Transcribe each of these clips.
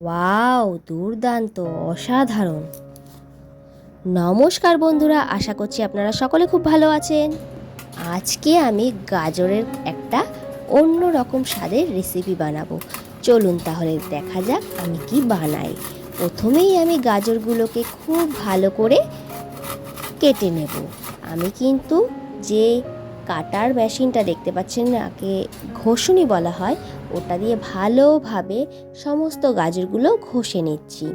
Wow, দুর্দান্ত, অসাধারণ। নমস্কার বন্ধুরা, আশা করছি আপনারা সকলে খুব ভালো আছেন। আজকে আমি গাজরের একটা অন্য রকম স্বাদের রেসিপি বানাবো। চলুন তাহলে দেখা যাক আমি কি বানাই। প্রথমেই আমি গাজরগুলোকে খুব ভালো করে কেটে নেব। আমি কিন্তু যে কাটার মেশিনটা দেখতে পাচ্ছেন নাকে ঘষুনি বলা হয় ওটা দিয়ে ভালোভাবে সমস্ত গাজরগুলো ঘষে নিচ্ছি।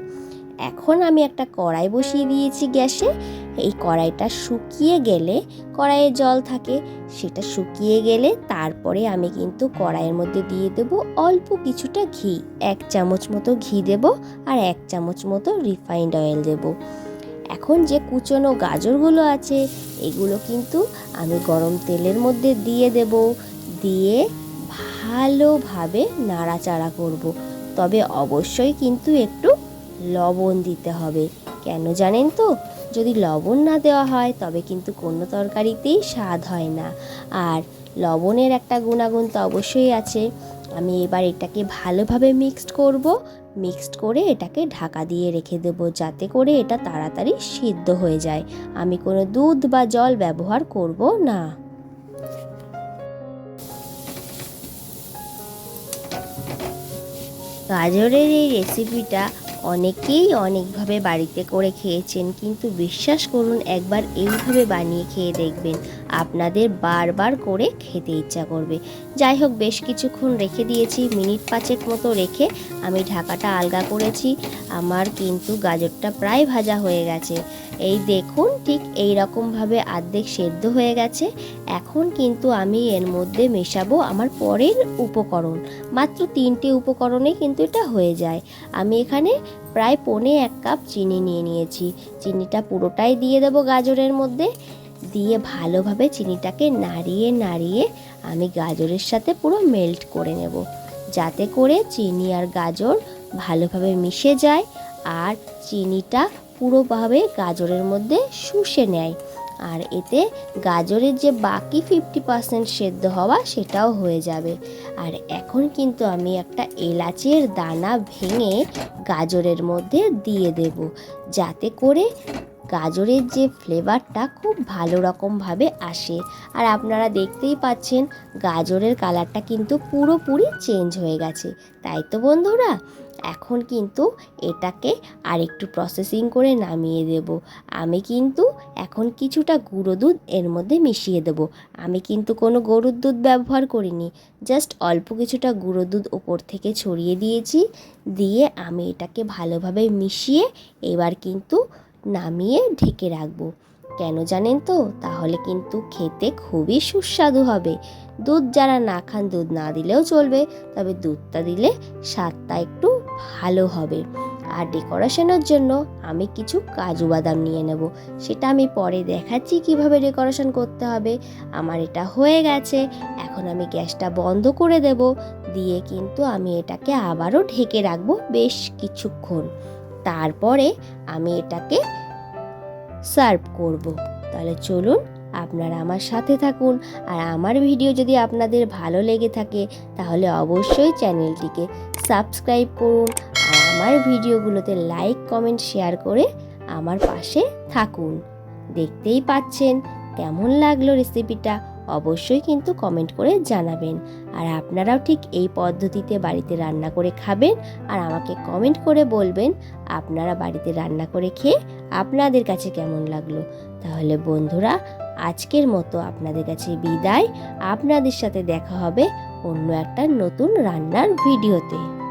এখন আমি একটা কড়াই বসিয়ে দিয়েছি গ্যাসে। এই কড়াইটা শুকিয়ে গেলে কড়াইয়ে জল থাকে, সেটা শুকিয়ে গেলে তারপরে আমি কিন্তু কড়াইয়ের মধ্যে দিয়ে দেব অল্প কিছুটা ঘি। এক চামচ মতো ঘি দেব আর এক চামচ মতো রিফাইন্ড অয়েল দেব। এখন যে কুচনো গাজরগুলো আছে, এগুলো কিন্তু আমি গরম তেলের মধ্যে দিয়ে দেব। দিয়ে ভালোভাবে নাড়াচাড়া করব। তবে অবশ্যই কিন্তু একটু লবণ দিতে হবে। কেন জানেন তো? যদি লবণ না দেওয়া হয়, তবে কিন্তু কোনো তরকারিতেই স্বাদ হয় না। আর লবণের একটা গুণাগুণ তো অবশ্যই আছে। আমি এবার এটাকে ভালোভাবে মিক্সড করব। মিক্সড করে এটাকে ঢাকা দিয়ে রেখে দেব, যাতে করে এটা তাড়াতাড়ি সিদ্ধ হয়ে যায়। আমি কোনো দুধ বা জল ব্যবহার করব না। গাজরের এই রেসিপিটা অনেকেই অনেকভাবে বাড়িতে করে খেয়েছেন, কিন্তু বিশ্বাস করুন, একবার এইভাবে বানিয়ে খেয়ে দেখবেন, আপনাদের বারবার করে খেতে ইচ্ছা করবে। যাই হোক, বেশ কিছুক্ষণ রেখে দিয়েছি, মিনিট পাঁচেক মতো রেখে আমি ঢাকাটা আলগা করেছি, আমার কিন্তু গাজরটা প্রায় ভাজা হয়ে গেছে। এই দেখুন, ঠিক এই রকমভাবে আর্ধেক সেদ্ধ হয়ে গেছে, এখন কিন্তু আমি এর মধ্যে মেশাবো আমার পরের উপকরণ। মাত্র তিনটে উপকরণে কিন্তু এটা হয়ে যায়। আমি এখানে প্রায় পনে এক কাপ চিনি নিয়ে নিয়েছি। চিনিটা পুরোটাই দিয়ে দেবো গাজরের মধ্যে। দিয়ে ভালোভাবে চিনিটাকে নাড়িয়ে নাড়িয়ে আমি গাজরের সাথে পুরো মেল্ট করে নেব। যাতে করে চিনি আর গাজর ভালোভাবে মিশে যায় আর চিনিটা পুরোভাবে গাজরের মধ্যে শুষে নেয়। আর এতে গাজরের যে বাকি ফিফটি পার্সেন্ট সেদ্ধ হওয়া সেটাও হয়ে যাবে। আর এখন কিন্তু আমি একটা এলাচের দানা ভেঙে গাজরের মধ্যে দিয়ে দেব। যাতে করে গাজরের যে ফ্লেভারটা খুব ভালো রকমভাবে আসে। আর আপনারা দেখতেই পাচ্ছেন, গাজরের কালারটা কিন্তু পুরোপুরি চেঞ্জ হয়ে গেছে। তাই তো বন্ধুরা, এখন কিন্তু এটাকে আর একটু প্রসেসিং করে নামিয়ে দেব। আমি কিন্তু এখন কিছুটা গুঁড়ো দুধ এর মধ্যে মিশিয়ে দেব। আমি কিন্তু কোনো গরুর দুধ ব্যবহার করিনি জাস্ট অল্প কিছুটা গুঁড়ো দুধ ওপর থেকে ছড়িয়ে দিয়েছি। দিয়ে আমি এটাকে ভালোভাবে মিশিয়ে এবার কিন্তু নামিয়ে ঢেকে রাখব। কেন জানেন তো? তাহলে কিন্তু খেতে খুবই সুস্বাদু হবে। দুধ যারা না খান, দুধ না দিলেও চলবে। তবে দুধটা দিলে স্বাদটা একটু ভালো হবে। আর ডেকোরেশনের জন্য আমি কিছু কাজু বাদাম নিয়ে নেব। সেটা আমি পরে দেখাচ্ছি কীভাবে ডেকোরেশন করতে হবে। আমার এটা হয়ে গেছে। এখন আমি গ্যাসটা বন্ধ করে দেব। দিয়ে কিন্তু আমি এটাকে আবারও ঢেকে রাখব বেশ কিছুক্ষণ। তারপরে আমি এটাকে সার্ভ করব। তাহলে চলুন আপনারা আমার সাথে থাকুন। আর আমার ভিডিও যদি আপনাদের ভালো লেগে থাকে, তাহলে অবশ্যই চ্যানেলটিকে সাবস্ক্রাইব করুন। আর আমার ভিডিওগুলোতে লাইক, কমেন্ট, শেয়ার করে আমার পাশে থাকুন। দেখতেই পাচ্ছেন, কেমন লাগল রেসিপিটা? অবশ্যই কিন্তু কমেন্ট করে জানাবেন। আর আপনারাও ঠিক এই পদ্ধতিতে বাড়িতে রান্না করে খাবেন আর আমাকে কমেন্ট করে বলবেন আপনারা বাড়িতে রান্না করে খেয়ে আপনাদের কাছে কেমন লাগল। তাহলে বন্ধুরা, আজকের মতো আপনাদের কাছে বিদায়। আপনাদের সাথে দেখা হবে অন্য একটা নতুন রান্নার ভিডিওতে।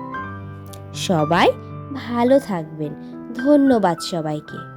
সবাই ভালো থাকবেন। ধন্যবাদ সবাইকে।